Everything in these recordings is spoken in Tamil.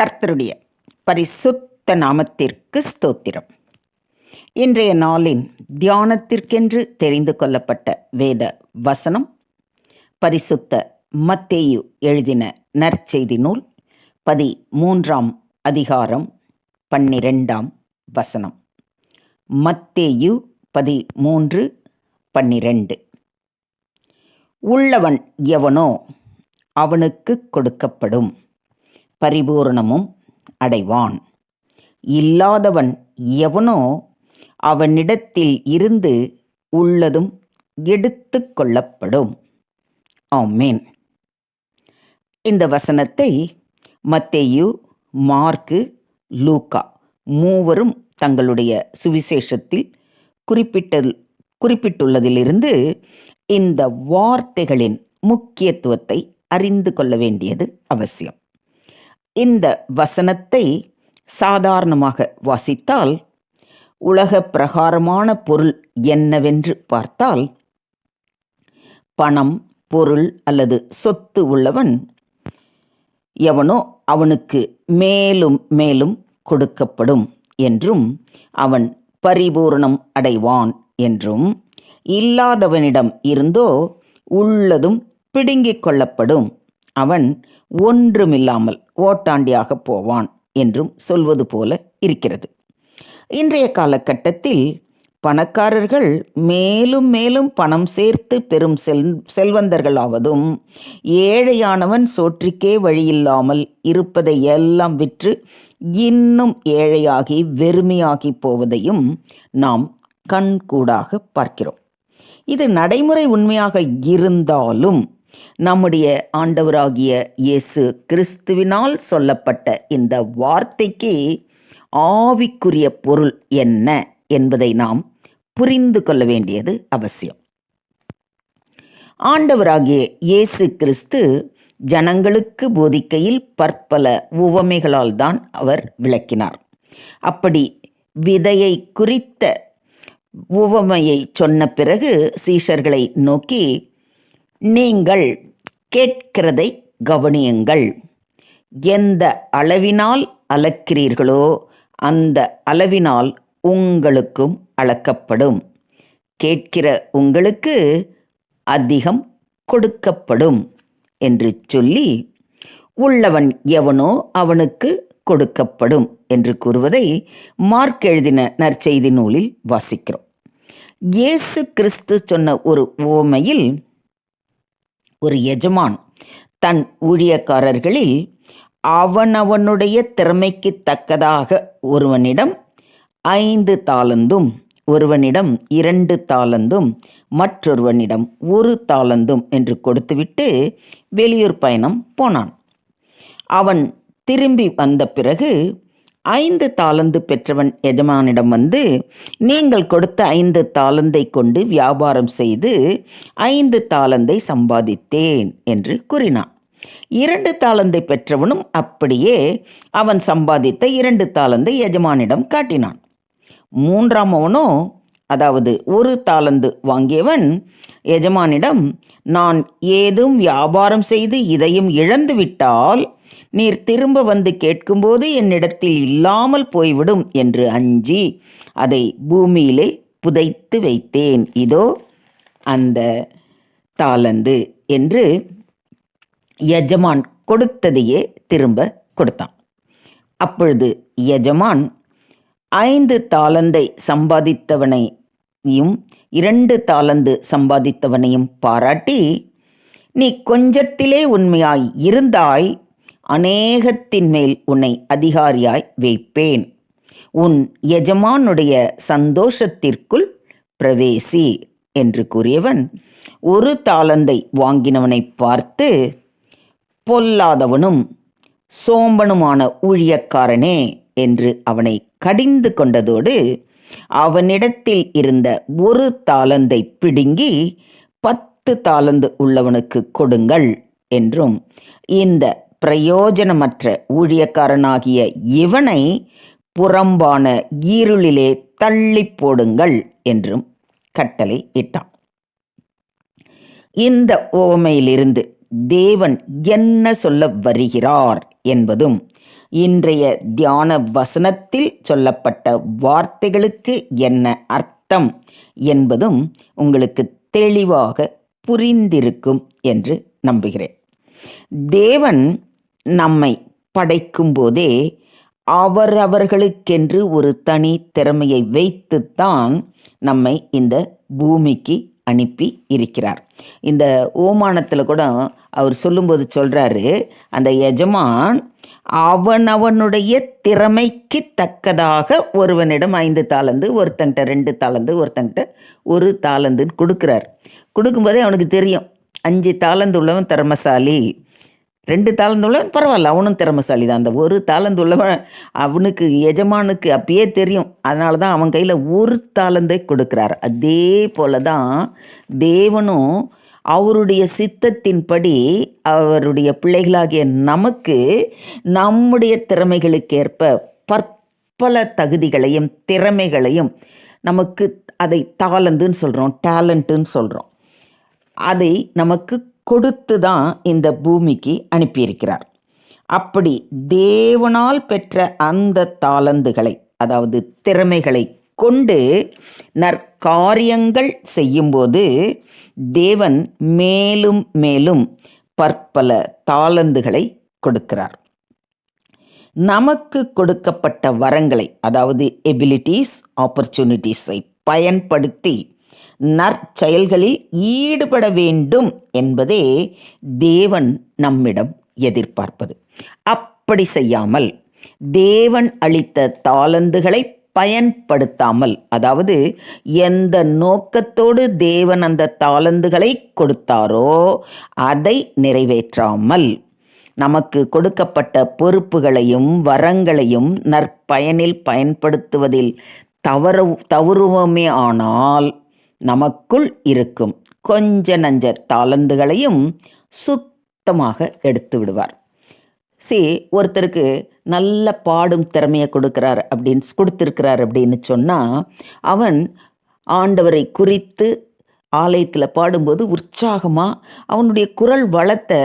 கர்த்தருடைய பரிசுத்த நாமத்திற்கு ஸ்தோத்திரம். இன்றைய நாளின் தியானத்திற்கென்று தெரிந்து கொள்ளப்பட்ட வேத வசனம் பரிசுத்த மத்தேயு எழுதின நற்செய்தி நூல் பதி மூன்றாம் அதிகாரம் பன்னிரெண்டாம் வசனம். மத்தேயு பதி மூன்று பன்னிரெண்டு. உள்ளவன் எவனோ அவனுக்கு கொடுக்கப்படும். பரிபூரணமும் அடைவான். இல்லாதவன் எவனோ அவனிடத்தில் இருந்து உள்ளதும் எடுத்து கொள்ளப்படும். ஆமேன். இந்த வசனத்தை மத்தேயு மார்க்கு லூக்கா மூவரும் தங்களுடைய சுவிசேஷத்தில் குறிப்பிட்ட குறிப்பிட்டுள்ளதிலிருந்து இந்த வார்த்தைகளின் முக்கியத்துவத்தை அறிந்து கொள்ள வேண்டியது அவசியம். இந்த வசனத்தை சாதாரணமாக வாசித்தால் உலக பிரகாரமான பொருள் என்னவென்று பார்த்தால் பணம் பொருள் அல்லது சொத்து உள்ளவன் எவனோ அவனுக்கு மேலும் மேலும் கொடுக்கப்படும் என்றும் அவன் பரிபூரணம் அடைவான் என்றும் இல்லாதவனிடம் இருந்தோ உள்ளதும் பிடுங்கிக் கொள்ளப்படும் அவன் ஒன்றுமில்லாமல் ஓட்டாண்டியாக போவான் என்றும் சொல்வது போல இருக்கிறது. இன்றைய காலகட்டத்தில் பணக்காரர்கள் மேலும் மேலும் பணம் சேர்த்து பெரும் செல் செல்வந்தர்களாவதும் ஏழையானவன் சோற்றிக்கே வழியில்லாமல் இருப்பதை எல்லாம் விற்று இன்னும் ஏழையாகி வெறுமையாகி போவதையும் நாம் கண்கூடாக பார்க்கிறோம். இது நடைமுறை உண்மையாக இருந்தாலும் நம்முடைய ஆண்டவராகிய இயேசு கிறிஸ்துவினால் சொல்லப்பட்ட இந்த வார்த்தைக்கு ஆவிக்குரிய பொருள் என்ன என்பதை நாம் புரிந்து கொள்ள வேண்டியது அவசியம். ஆண்டவராகிய இயேசு கிறிஸ்து ஜனங்களுக்கு போதிக்கையில் பற்பல உவமைகளால் தான் அவர் விளக்கினார். அப்படி விதையை குறித்த உவமையை சொன்ன பிறகு சீஷர்களை நோக்கி நீங்கள் கேட்கிறதை கவனியுங்கள். எந்த அளவினால் அளக்கிறீர்களோ அந்த அளவினால் உங்களுக்கும் அளக்கப்படும். கேட்கிற உங்களுக்கு அதிகம் கொடுக்கப்படும் என்று சொல்லி உள்ளவன் எவனோ அவனுக்கு கொடுக்கப்படும் என்று கூறுவதை மார்க் எழுதின நற்செய்தி நூலில் வாசிக்கிறோம். இயேசு கிறிஸ்து சொன்ன ஒரு ஓமையில் ஒரு எஜமான் தன் ஊழியக்காரர்களில் அவனவனுடைய திறமைக்கு தக்கதாக ஒருவனிடம் ஐந்து தாளந்தும் ஒருவனிடம் இரண்டு தாளந்தும் மற்றொருவனிடம் ஒரு தாளந்தும் என்று கொடுத்துவிட்டு வெளியூர் பயணம் போனான். அவன் திரும்பி வந்த பிறகு ஐந்து தாளந்து பெற்றவன் எஜமானிடம் வந்து நீங்கள் கொடுத்த ஐந்து தாளந்தை கொண்டு வியாபாரம் செய்து ஐந்து தாளந்தை சம்பாதித்தேன் என்று கூறினான். இரண்டு தாளந்தை பெற்றவனும் அப்படியே அவன் சம்பாதித்த இரண்டு தாளந்தை எஜமானிடம் காட்டினான். மூன்றாம் அவனோ அதாவது ஒரு தாளந்து வாங்கியவன் எஜமானிடம் நான் ஏதும் வியாபாரம் செய்து இதையும் இழந்து விட்டால் நீர் திரும்ப வந்து கேட்கும்போது என்னிடத்தில் இல்லாமல் போய்விடும் என்று அஞ்சி அதை பூமியிலே புதைத்து வைத்தேன். இதோ அந்த தாளந்து என்று எஜமான் கொடுத்ததையே திரும்ப கொடுத்தான். அப்பொழுது எஜமான் ஐந்து தாளந்தை சம்பாதித்தவனை யும் இரண்டு தாளந்து சம்பாதித்தவனையும் பாராட்டி நீ கொஞ்சத்திலே உண்மையாய் இருந்தாய் அநேகத்தின் மேல் உன்னை அதிகாரியாய் வைப்பேன். உன் எஜமானுடைய சந்தோஷத்திற்குள் பிரவேசி என்று கூறியவன் ஒரு தாளந்தை வாங்கினவனை பார்த்து பொல்லாதவனும் சோம்பனுமான ஊழியக்காரனே என்று அவனை கடிந்து கொண்டதோடு அவனிடத்தில் இருந்த ஒரு தாளந்தை பிடுங்கி பத்து தாளந்து உள்ளவனுக்கு கொடுங்கள் என்றும் இந்த பிரயோஜனமற்ற ஊழியக்காரனாகிய இவனை புறம்பான ஈருளிலே தள்ளி போடுங்கள் என்றும் கட்டளை இட்டான். இந்த ஓமையிலிருந்து தேவன் என்ன சொல்ல வருகிறார் என்பதும் இன்றைய தியான வசனத்தில் சொல்லப்பட்ட வார்த்தைகளுக்கு என்ன அர்த்தம் என்பதும் உங்களுக்கு தெளிவாக புரிந்திருக்கும் என்று நம்புகிறேன். தேவன் நம்மை படைக்கும்போதே அவரவர்களுக்கென்று ஒரு தனி திறமையை வைத்துத்தான் நம்மை இந்த பூமிக்கு அனுப்பி இருக்கிறார். இந்த ஓமானத்தில் கூட அவர் சொல்லும்போது சொல்கிறாரு அந்த எஜமான் அவனவனுடைய திறமைக்கு தக்கதாக ஒருவனிடம் ஐந்து தாளந்து ஒருத்தன்கிட்ட ரெண்டு தாளந்து ஒருத்தன்கிட்ட ஒரு தாளந்துன்னு கொடுக்குறார். கொடுக்கும்போதே அவனுக்கு தெரியும் அஞ்சு தாளந்து உள்ளவன் திறமசாலி ரெண்டு தாளந்துள்ளவன் பரவாயில்ல அவனும் திறமைசாலி தான் அந்த ஒரு தாளந்துள்ளவன் அவனுக்கு எஜமானுக்கு அப்பயே தெரியும். அதனால தான் அவன் கையில் ஒரு தாளந்தை கொடுக்குறார். அதே போல தான் தேவனும் அவருடைய சித்தத்தின்படி அவருடைய பிள்ளைகளாகிய நமக்கு நம்முடைய திறமைகளுக்கேற்ப பற்பல தகுதிகளையும் திறமைகளையும் நமக்கு அதை தாளந்துன்னு சொல்கிறோம் டேலண்ட்டுன்னு சொல்கிறோம் அதை நமக்கு கொடுத்து தான் இந்த பூமிக்கு அனுப்பியிருக்கிறார். அப்படி தேவனால் பெற்ற அந்த தாளந்துகளை அதாவது திறமைகளை கொண்டு நற்காரியங்கள் செய்யும்போது தேவன் மேலும் மேலும் பற்பல தாளந்துகளை கொடுக்கிறார். நமக்கு கொடுக்கப்பட்ட வரங்களை அதாவது எபிலிட்டிஸ் ஆப்பர்ச்சுனிட்டிஸை பயன்படுத்தி நற்செயல்களில் ஈடுபட வேண்டும் என்பதே தேவன் நம்மிடம் எதிர்பார்ப்பது. அப்படி செய்யாமல் தேவன் அளித்த தாளந்துகளை பயன்படுத்தாமல் அதாவது எந்த நோக்கத்தோடு தேவன் அந்த தாளந்துகளை கொடுத்தாரோ அதை நிறைவேற்றாமல் நமக்கு கொடுக்கப்பட்ட பொறுப்புகளையும் வரங்களையும் நற்பயனில் பயன்படுத்துவதில் தவறு தவறுவோமே ஆனால் நமக்குள் இருக்கும் கொஞ்ச நஞ்ச தாளந்துகளையும் சுத்தமாக எடுத்து விடுவார். சி ஒருத்தருக்கு நல்ல பாடும் திறமையை கொடுக்குறார் அப்படின்னு கொடுத்துருக்கிறார் அப்படின்னு சொன்னால் அவன் ஆண்டவரை குறித்து ஆலயத்தில் பாடும்போது உற்சாகமாக அவனுடைய குரல் வளத்தை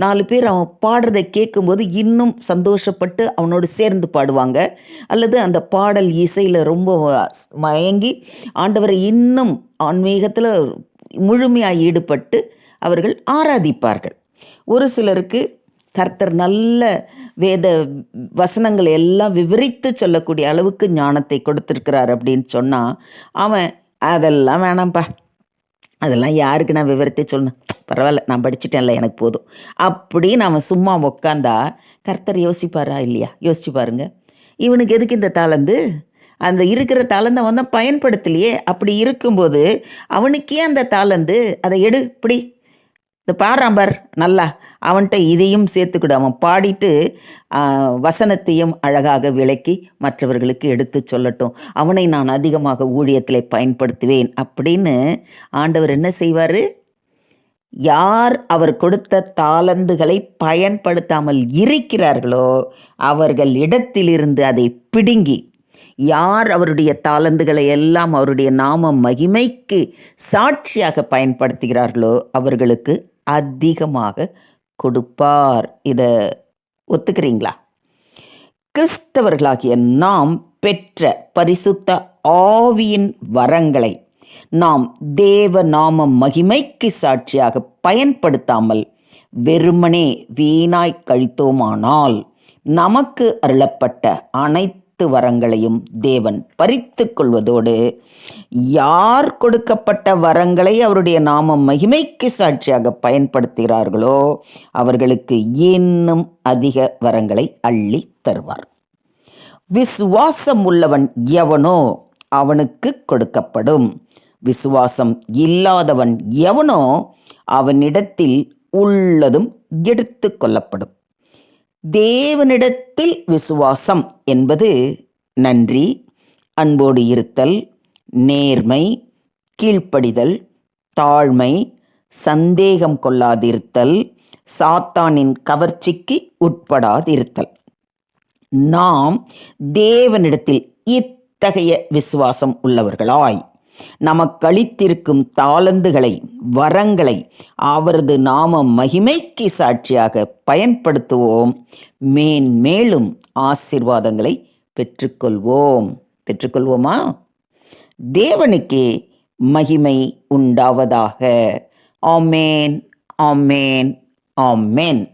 நாலு பேர் அவன் பாடுறதை கேட்கும்போது இன்னும் சந்தோஷப்பட்டு அவனோடு சேர்ந்து பாடுவாங்க. அல்லது அந்த பாடல் இசையில் ரொம்ப மயங்கி ஆண்டவரை இன்னும் ஆன்மீகத்தில் முழுமையாக ஈடுபட்டு அவர்கள் ஆராதிப்பார்கள். ஒரு சிலருக்கு கர்த்தர் நல்ல வேத வசனங்களை எல்லாம் விவரித்து சொல்லக்கூடிய அளவுக்கு ஞானத்தை கொடுத்துருக்கிறார் அப்படின்னு சொன்னால் அவன் அதெல்லாம் வேணாம்ப்பா. அதெல்லாம் யாருக்கு நான் விவரத்தை சொல்லணும்? பரவாயில்ல நான் படிச்சுட்டேன்ல எனக்கு போதும். அப்படி நாம் சும்மா உக்காந்தா கர்த்தர் யோசிப்பாரா இல்லையா? யோசிச்சு பாருங்க. இவனுக்கு எதுக்கு இந்த தாளந்து? அந்த இருக்கிற தாளந்தை வந்து பயன்படுத்தலையே. அப்படி இருக்கும்போது அவனுக்கே அந்த தாளந்து அதை எடு இப்படி இந்த பாராம்பர் நல்லா. அவன்கிட்ட இதையும் சேர்த்துக்கிடு. அவன் பாடிட்டு வசனத்தையும் அழகாக விளக்கி மற்றவர்களுக்கு எடுத்து சொல்லட்டும். அவனை நான் அதிகமாக ஊழியத்தில் பயன்படுத்துவேன் அப்படின்னு ஆண்டவர் என்ன செய்வார்? யார் அவர் கொடுத்த தாளந்துகளை பயன்படுத்தாமல் இருக்கிறார்களோ அவர்கள் இடத்திலிருந்து அதை பிடுங்கி யார் அவருடைய தாளந்துகளை எல்லாம் அவருடைய நாம மகிமைக்கு சாட்சியாக பயன்படுத்துகிறார்களோ அவர்களுக்கு அதிகமாக கொடுப்பார். இதை ஒத்துக்கிறீங்களா? கிறிஸ்தவர்களாகிய நாம் பெற்ற பரிசுத்த ஆவியின் வரங்களை நாம் தேவ நாம மகிமைக்கு சாட்சியாக பயன்படுத்தாமல் வெறுமனே வீணாய் கழித்தோமானால் நமக்கு அருளப்பட்ட அனைத்து அனைத்து வரங்களையும் தேவன் பறித்து கொள்வதோடு யார் கொடுக்கப்பட்ட வரங்களை அவருடைய நாம மகிமைக்கு சாட்சியாக பயன்படுத்துகிறார்களோ அவர்களுக்கு இன்னும் அதிக வரங்களை அள்ளி தருவார். விசுவாசம் உள்ளவன் எவனோ அவனுக்கு கொடுக்கப்படும். விசுவாசம் இல்லாதவன் எவனோ அவனிடத்தில் உள்ளதும் எடுத்து கொள்ளப்படும். தேவனிடத்தில் விசுவாசம் என்பது நன்றி அன்போடு இருத்தல் நேர்மை கீழ்ப்படிதல் தாழ்மை சந்தேகம் கொள்ளாதிருத்தல் சாத்தானின் கவர்ச்சிக்கு உட்படாதிருத்தல். நாம் தேவனிடத்தில் இத்தகைய விசுவாசம் உள்ளவர்களாய். நமக்களித்திருக்கும் தாளந்துகளை வரங்களை அவரது நாம மகிமைக்கு சாட்சியாக பயன்படுத்துவோம். மேன்மேலும் ஆசீர்வாதங்களை பெற்றுக்கொள்வோம். பெற்றுக்கொள்வோமா? தேவனுக்கே மகிமை உண்டாவதாக. ஆமேன் ஆமேன் ஆமேன்.